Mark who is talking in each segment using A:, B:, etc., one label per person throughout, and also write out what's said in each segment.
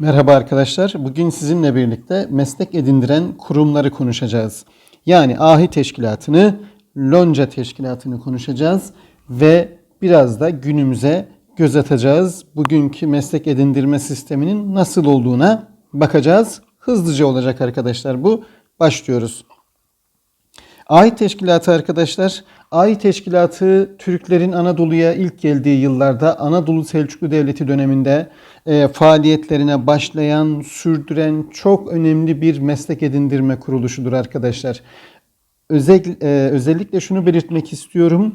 A: Merhaba arkadaşlar. Bugün sizinle birlikte meslek edindiren kurumları konuşacağız. Yani AHİ Teşkilatı'nı, Lonca Teşkilatı'nı konuşacağız ve biraz da günümüze göz atacağız. Bugünkü meslek edindirme sisteminin nasıl olduğuna bakacağız. Hızlıca olacak arkadaşlar bu. Başlıyoruz. Aİ Teşkilatı arkadaşlar, Aİ Teşkilatı Türklerin Anadolu'ya ilk geldiği yıllarda Anadolu Selçuklu Devleti döneminde e, faaliyetlerine başlayan, sürdüren çok önemli bir meslek edindirme kuruluşudur arkadaşlar. Özel, e, özellikle şunu belirtmek istiyorum.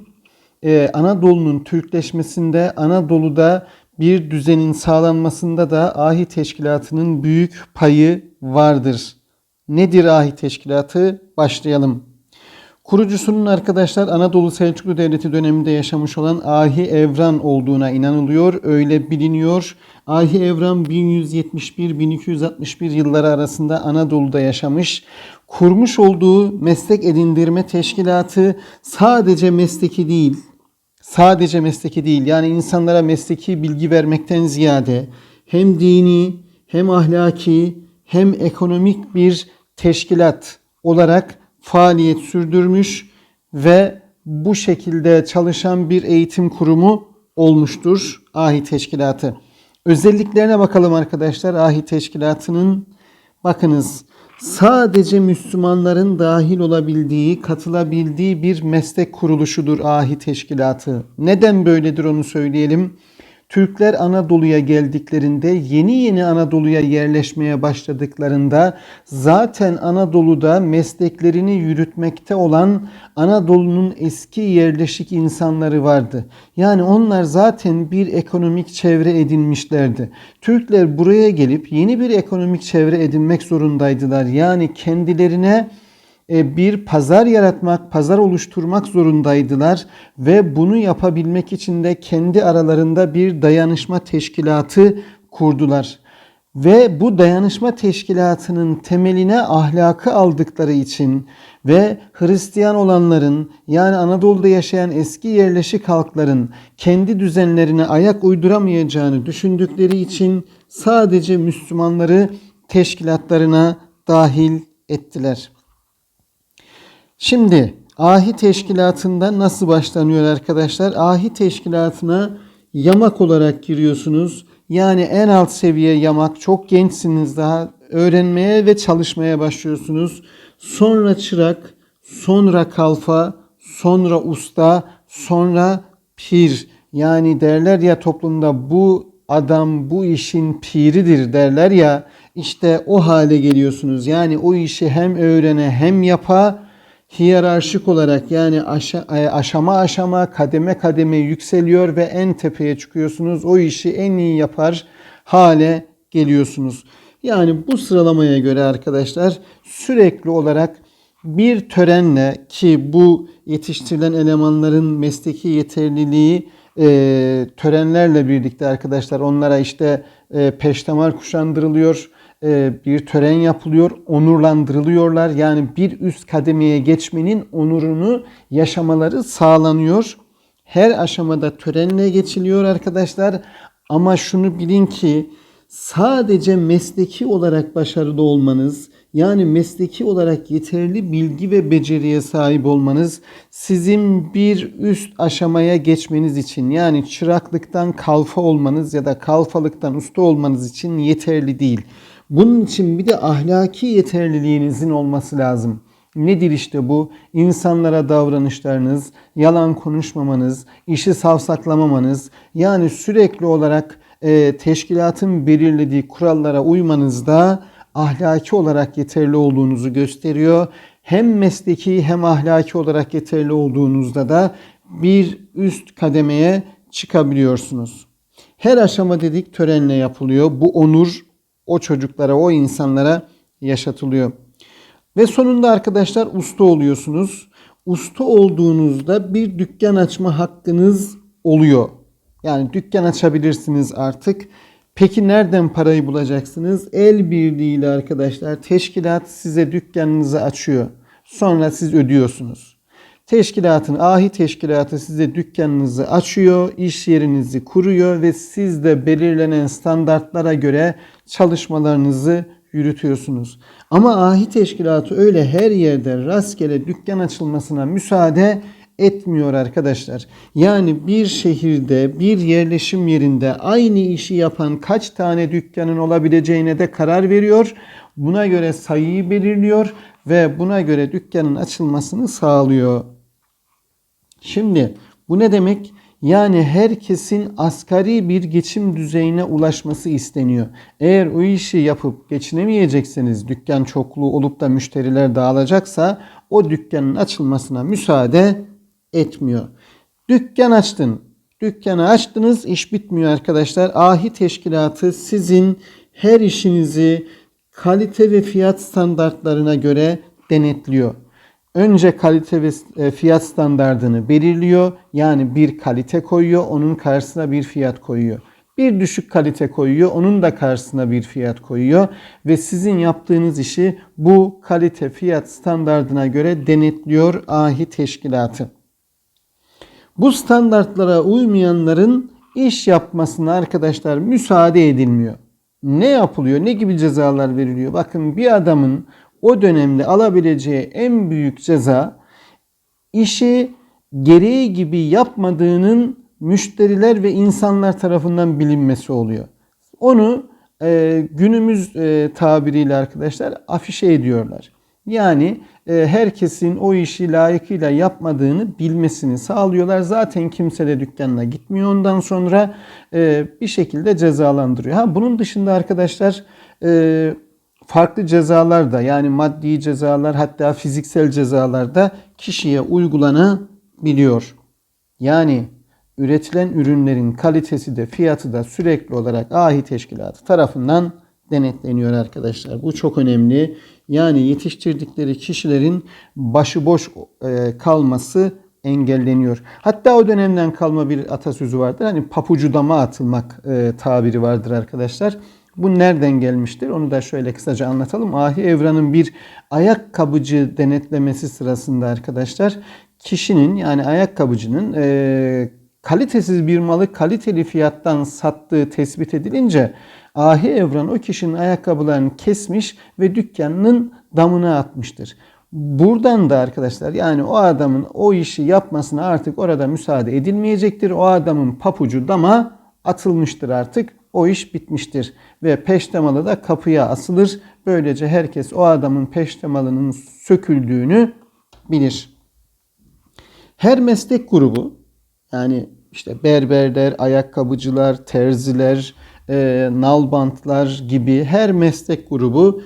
A: E, Anadolu'nun Türkleşmesinde, Anadolu'da bir düzenin sağlanmasında da AHİ Teşkilatı'nın büyük payı vardır. Nedir AHİ Teşkilatı? Başlayalım. Kurucusunun arkadaşlar Anadolu Selçuklu Devleti döneminde yaşamış olan Ahi Evran olduğuna inanılıyor. Öyle biliniyor. Ahi Evran 1171-1261 yılları arasında Anadolu'da yaşamış. Kurmuş olduğu meslek edindirme teşkilatı sadece mesleki değil, sadece mesleki değil yani insanlara mesleki bilgi vermekten ziyade hem dini hem ahlaki hem ekonomik bir teşkilat olarak faaliyet sürdürmüş ve bu şekilde çalışan bir eğitim kurumu olmuştur AHİ Teşkilatı. Özelliklerine bakalım arkadaşlar AHİ Teşkilatı'nın. Bakınız sadece Müslümanların dahil olabildiği, katılabildiği bir meslek kuruluşudur AHİ Teşkilatı. Neden böyledir onu söyleyelim. Türkler Anadolu'ya geldiklerinde, yeni yeni Anadolu'ya yerleşmeye başladıklarında zaten Anadolu'da mesleklerini yürütmekte olan Anadolu'nun eski yerleşik insanları vardı. Yani onlar zaten bir ekonomik çevre edinmişlerdi. Türkler buraya gelip yeni bir ekonomik çevre edinmek zorundaydılar. Yani kendilerine bir pazar yaratmak, pazar oluşturmak zorundaydılar ve bunu yapabilmek için de kendi aralarında bir dayanışma teşkilatı kurdular. Ve bu dayanışma teşkilatının temeline ahlakı aldıkları için ve Hristiyan olanların yani Anadolu'da yaşayan eski yerleşik halkların kendi düzenlerine ayak uyduramayacağını düşündükleri için sadece Müslümanları teşkilatlarına dahil ettiler. Şimdi ahi teşkilatında nasıl başlanıyor arkadaşlar? Ahi teşkilatına yamak olarak giriyorsunuz. Yani en alt seviye yamak çok gençsiniz daha öğrenmeye ve çalışmaya başlıyorsunuz. Sonra çırak, sonra kalfa, sonra usta, sonra pir. Yani derler ya toplumda bu adam bu işin piridir derler ya işte o hale geliyorsunuz. Yani o işi hem öğrene hem yapa hiyerarşik olarak yani e, aşama aşama kademe kademe yükseliyor ve en tepeye çıkıyorsunuz. O işi en iyi yapar hale geliyorsunuz. Yani bu sıralamaya göre arkadaşlar sürekli olarak bir törenle ki bu yetiştirilen elemanların mesleki yeterliliği e, törenlerle birlikte arkadaşlar onlara işte e, peştemal kuşandırılıyor bir tören yapılıyor, onurlandırılıyorlar. Yani bir üst kademeye geçmenin onurunu yaşamaları sağlanıyor. Her aşamada törenle geçiliyor arkadaşlar. Ama şunu bilin ki sadece mesleki olarak başarılı olmanız, yani mesleki olarak yeterli bilgi ve beceriye sahip olmanız sizin bir üst aşamaya geçmeniz için yani çıraklıktan kalfa olmanız ya da kalfalıktan usta olmanız için yeterli değil. Bunun için bir de ahlaki yeterliliğinizin olması lazım. Nedir işte bu? İnsanlara davranışlarınız, yalan konuşmamanız, işi savsaklamamanız, yani sürekli olarak e, teşkilatın belirlediği kurallara uymanızda ahlaki olarak yeterli olduğunuzu gösteriyor. Hem mesleki hem ahlaki olarak yeterli olduğunuzda da bir üst kademeye çıkabiliyorsunuz. Her aşama dedik törenle yapılıyor. Bu onur o çocuklara, o insanlara yaşatılıyor. Ve sonunda arkadaşlar usta oluyorsunuz. Usta olduğunuzda bir dükkan açma hakkınız oluyor. Yani dükkan açabilirsiniz artık. Peki nereden parayı bulacaksınız? El birliğiyle arkadaşlar teşkilat size dükkanınızı açıyor. Sonra siz ödüyorsunuz. Teşkilatın, ahi teşkilatı size dükkanınızı açıyor, iş yerinizi kuruyor ve siz de belirlenen standartlara göre çalışmalarınızı yürütüyorsunuz. Ama ahi teşkilatı öyle her yerde rastgele dükkan açılmasına müsaade etmiyor arkadaşlar. Yani bir şehirde, bir yerleşim yerinde aynı işi yapan kaç tane dükkanın olabileceğine de karar veriyor. Buna göre sayıyı belirliyor ve buna göre dükkanın açılmasını sağlıyor. Şimdi bu ne demek? Yani herkesin asgari bir geçim düzeyine ulaşması isteniyor. Eğer o işi yapıp geçinemeyecekseniz, dükkan çokluğu olup da müşteriler dağılacaksa o dükkanın açılmasına müsaade etmiyor. Dükkan açtın. Dükkanı açtınız, iş bitmiyor arkadaşlar. Ahi teşkilatı sizin her işinizi kalite ve fiyat standartlarına göre denetliyor. Önce kalite ve e, fiyat standardını belirliyor. Yani bir kalite koyuyor, onun karşısına bir fiyat koyuyor. Bir düşük kalite koyuyor, onun da karşısına bir fiyat koyuyor ve sizin yaptığınız işi bu kalite fiyat standardına göre denetliyor ahi teşkilatı. Bu standartlara uymayanların iş yapmasına arkadaşlar müsaade edilmiyor. Ne yapılıyor? Ne gibi cezalar veriliyor? Bakın bir adamın o dönemde alabileceği en büyük ceza işi gereği gibi yapmadığının müşteriler ve insanlar tarafından bilinmesi oluyor. Onu e, günümüz e, tabiriyle arkadaşlar afişe ediyorlar. Yani e, herkesin o işi layıkıyla yapmadığını bilmesini sağlıyorlar. Zaten kimse de dükkanına gitmiyor ondan sonra e, bir şekilde cezalandırıyor. Ha bunun dışında arkadaşlar e, farklı cezalar da yani maddi cezalar hatta fiziksel cezalar da kişiye uygulanabiliyor. Yani üretilen ürünlerin kalitesi de fiyatı da sürekli olarak ahi teşkilatı tarafından denetleniyor arkadaşlar. Bu çok önemli. Yani yetiştirdikleri kişilerin başıboş e, kalması engelleniyor. Hatta o dönemden kalma bir atasözü vardır. Hani papucu dama atılmak e, tabiri vardır arkadaşlar. Bu nereden gelmiştir? Onu da şöyle kısaca anlatalım. Ahi Evran'ın bir ayakkabıcı denetlemesi sırasında arkadaşlar kişinin yani ayakkabıcının e, kalitesiz bir malı kaliteli fiyattan sattığı tespit edilince Ahi Evran o kişinin ayakkabılarını kesmiş ve dükkanının damına atmıştır. Buradan da arkadaşlar yani o adamın o işi yapmasına artık orada müsaade edilmeyecektir. O adamın papucu dama atılmıştır artık. O iş bitmiştir ve peştemalı da kapıya asılır. Böylece herkes o adamın peştemalının söküldüğünü bilir. Her meslek grubu yani işte berberler, ayakkabıcılar, terziler, e, nalbantlar gibi her meslek grubu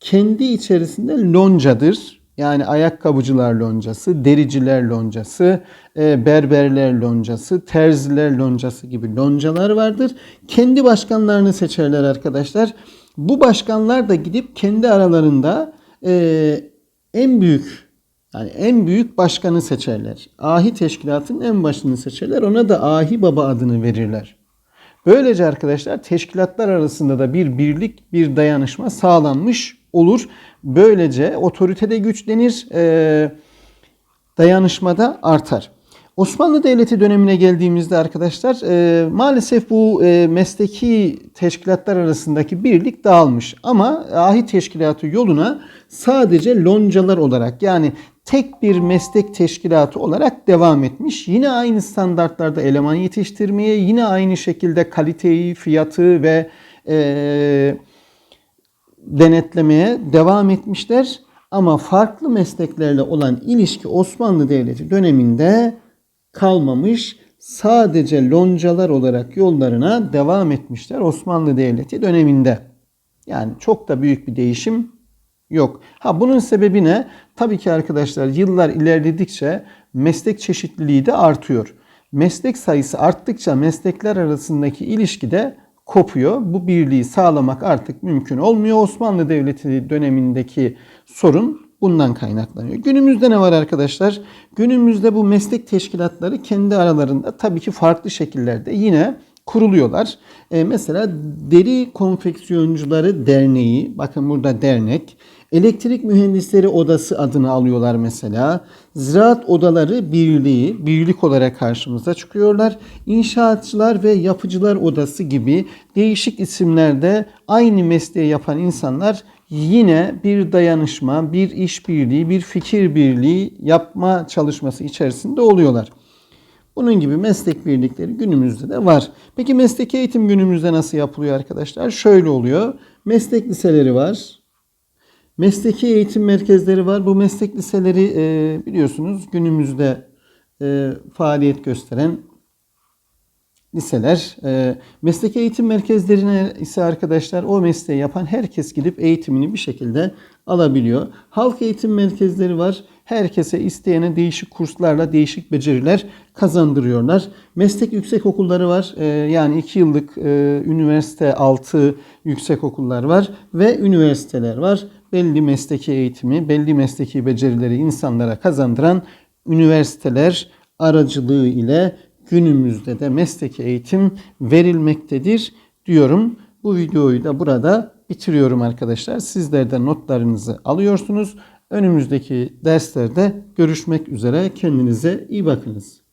A: kendi içerisinde loncadır. Yani ayakkabıcılar loncası, dericiler loncası, e, berberler loncası, terziler loncası gibi loncalar vardır. Kendi başkanlarını seçerler arkadaşlar. Bu başkanlar da gidip kendi aralarında e, en büyük yani en büyük başkanı seçerler. Ahi teşkilatın en başını seçerler. Ona da Ahi Baba adını verirler. Böylece arkadaşlar teşkilatlar arasında da bir birlik, bir dayanışma sağlanmış olur. Böylece otoritede güçlenir, e, dayanışmada artar. Osmanlı Devleti dönemine geldiğimizde arkadaşlar e, maalesef bu e, mesleki teşkilatlar arasındaki birlik dağılmış. Ama ahi teşkilatı yoluna sadece loncalar olarak yani tek bir meslek teşkilatı olarak devam etmiş. Yine aynı standartlarda eleman yetiştirmeye, yine aynı şekilde kaliteyi, fiyatı ve e, denetlemeye devam etmişler. Ama farklı mesleklerle olan ilişki Osmanlı Devleti döneminde kalmamış. Sadece loncalar olarak yollarına devam etmişler Osmanlı Devleti döneminde. Yani çok da büyük bir değişim yok. Ha bunun sebebi ne? Tabii ki arkadaşlar yıllar ilerledikçe meslek çeşitliliği de artıyor. Meslek sayısı arttıkça meslekler arasındaki ilişki de kopuyor. Bu birliği sağlamak artık mümkün olmuyor. Osmanlı Devleti dönemindeki sorun bundan kaynaklanıyor. Günümüzde ne var arkadaşlar? Günümüzde bu meslek teşkilatları kendi aralarında tabii ki farklı şekillerde yine kuruluyorlar. E, mesela Deri Konfeksiyoncuları Derneği, bakın burada dernek, Elektrik Mühendisleri Odası adını alıyorlar mesela. Ziraat Odaları Birliği, birlik olarak karşımıza çıkıyorlar. İnşaatçılar ve Yapıcılar Odası gibi değişik isimlerde aynı mesleği yapan insanlar yine bir dayanışma, bir işbirliği, bir fikir birliği yapma çalışması içerisinde oluyorlar. Bunun gibi meslek birlikleri günümüzde de var. Peki mesleki eğitim günümüzde nasıl yapılıyor arkadaşlar? Şöyle oluyor. Meslek liseleri var. Mesleki eğitim merkezleri var. Bu meslek liseleri e, biliyorsunuz günümüzde e, faaliyet gösteren liseler. E, mesleki eğitim merkezlerine ise arkadaşlar o mesleği yapan herkes gidip eğitimini bir şekilde alabiliyor. Halk eğitim merkezleri var. Herkese isteyene değişik kurslarla değişik beceriler kazandırıyorlar. Meslek yüksek okulları var. E, yani 2 yıllık e, üniversite altı yüksek okullar var ve üniversiteler var. Belli mesleki eğitimi, belli mesleki becerileri insanlara kazandıran üniversiteler aracılığı ile günümüzde de mesleki eğitim verilmektedir diyorum. Bu videoyu da burada bitiriyorum arkadaşlar. Sizler de notlarınızı alıyorsunuz. Önümüzdeki derslerde görüşmek üzere. Kendinize iyi bakınız.